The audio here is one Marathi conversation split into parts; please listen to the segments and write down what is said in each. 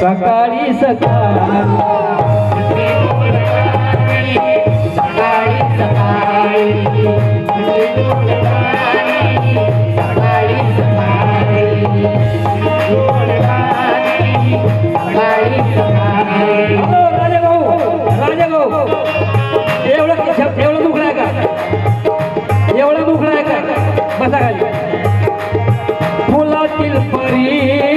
सकाळी हो, एवढं शब्द एवढं आहे का? एवढं बसा खाली. फुलातील परी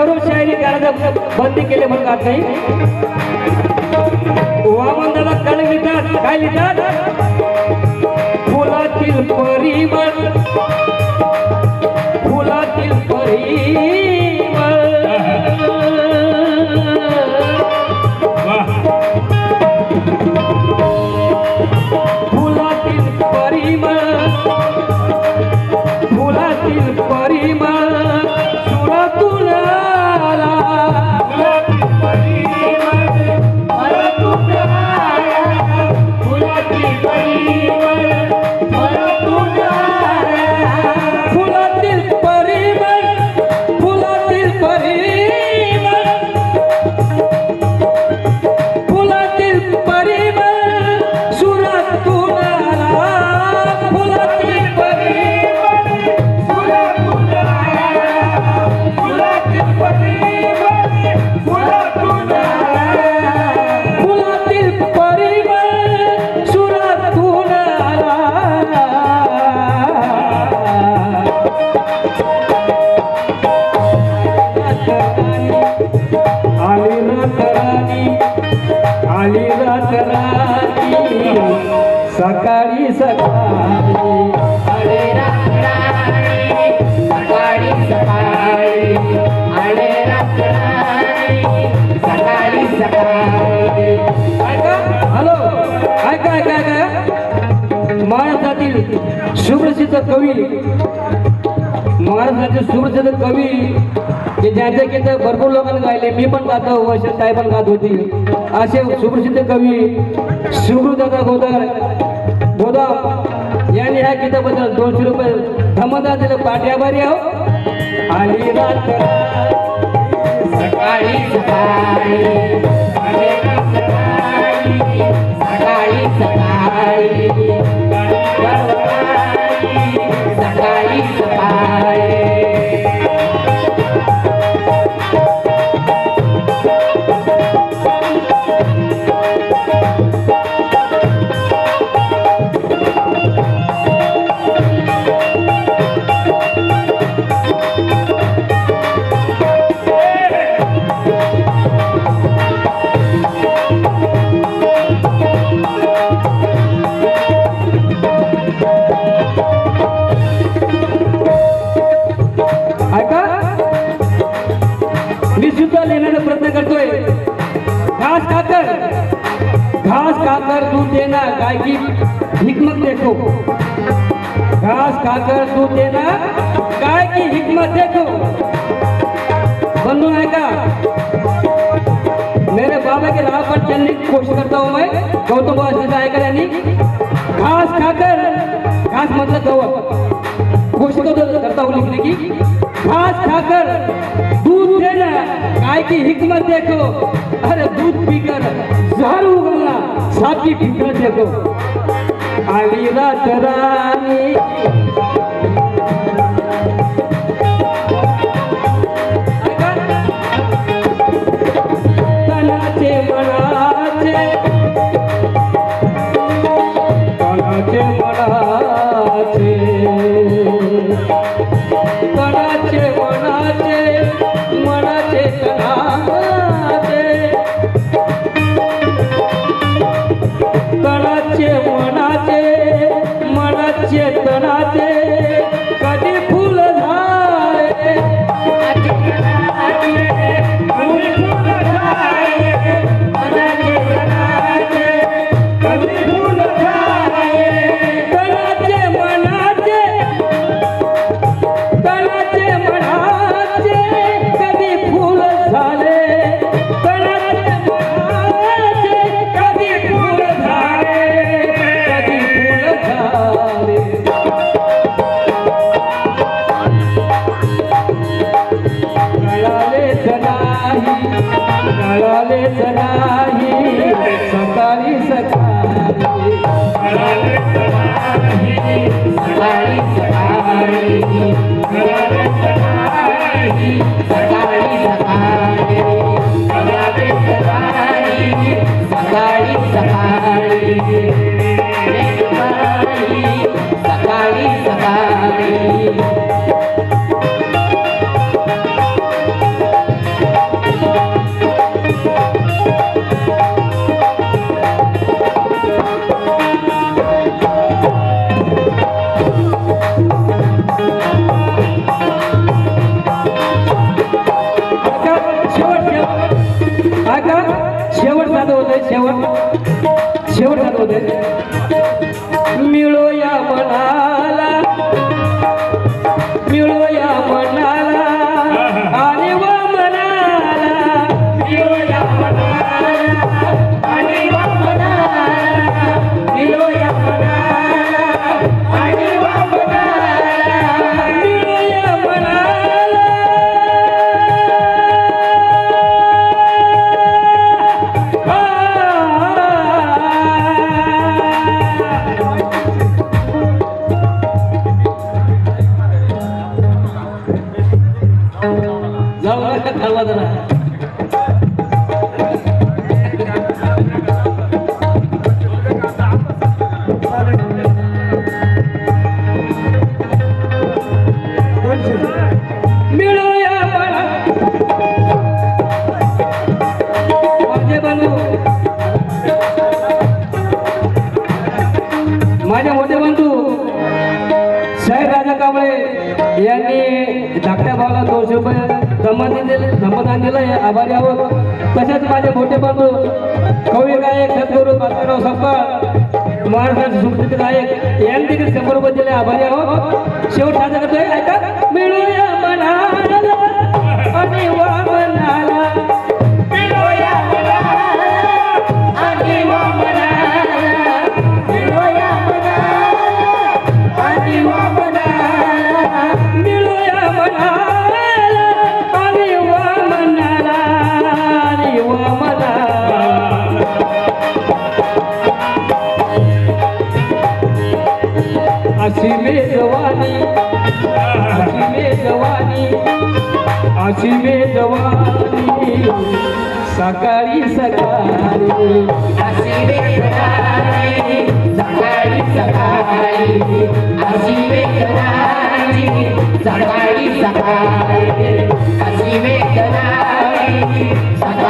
शेरू शायरी करायचं बंदी केले म्हणून का नाही? वामन दादा कळ लिहितात. काय लिहितात? फुलातील परिमळ. फुलातील परी आली रात राणी आली रात राणी सकाळी सकाळी. सकाळी सकाळी. ऐका हॅलो ऐका ऐका ऐका. महाराष्ट्रातील सुप्रसिद्ध कवी महाराष्ट्राचे सुप्रसिद्ध कवी ते ज्यांच्या गीत भरपूर लोकांनी गायले मी पण गातो वैशल साहेब पण गात होती. असे सुप्रसिद्ध कवी शिवगुरुदादा गोदार गोदाम यांनी ह्या गीताबद्दल दोनशे रुपये धमदा दिलं. पाठ्याभारी आहो. आली रात सकाळी सकाळी सकाळी सकाळी सकाळी सकाळी. गाय की हिकमत देखो। घास खाकर दूध देना, गाय की हिकमत देखो। बंधु ऐका मेरे बाबा के राह पर चलने की कोशिश करता हूँ मैं। गौतम बुद्ध ऐका यांनी घास खाकर, घास मतलब गवत कोशिश तो करता हूँ लिखने की। घास खाकर दूध देना, गाय की हिकमत देखो। अरे दूध पीकर जहर उगलना। सांप की जगो देखो आली रात रानी तनाचे मनाचे. ગાળો લે સદાય होते शेवट. शेवट होते धाकट्या भावाला दोनशे रुपये संबंधित दिले संबंधान दिलं आहे आभारी आहोत. तसेच माझे मोठे बंधू कवी गायक सद्गुरू बालकराव सप्पा महाराष्ट्राचे सुप्रसिद्ध गायक यांनी देखील शंभर रुपये दिले आभारी आहोत. शेवट साजरा करतोय. ऐका. मिळूया मनाला आणि वा मनाला. अशी मेजवानी अशी मेजवानी अशी मेजवानी सकाळी सकाळी अशी वेदनाई सकाळी सकाळी अशी वेदनाई सकाळी सकाळी अशी वेदनाई सकाळी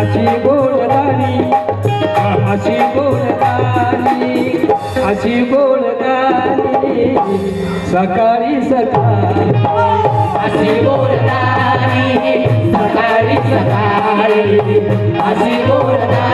अशी गोडदानी अशी गोडदानी अशी गोडदानी सकाळी सकाळी. अशी बोलदानी सकाळी सकाळी. अशी बोलदानी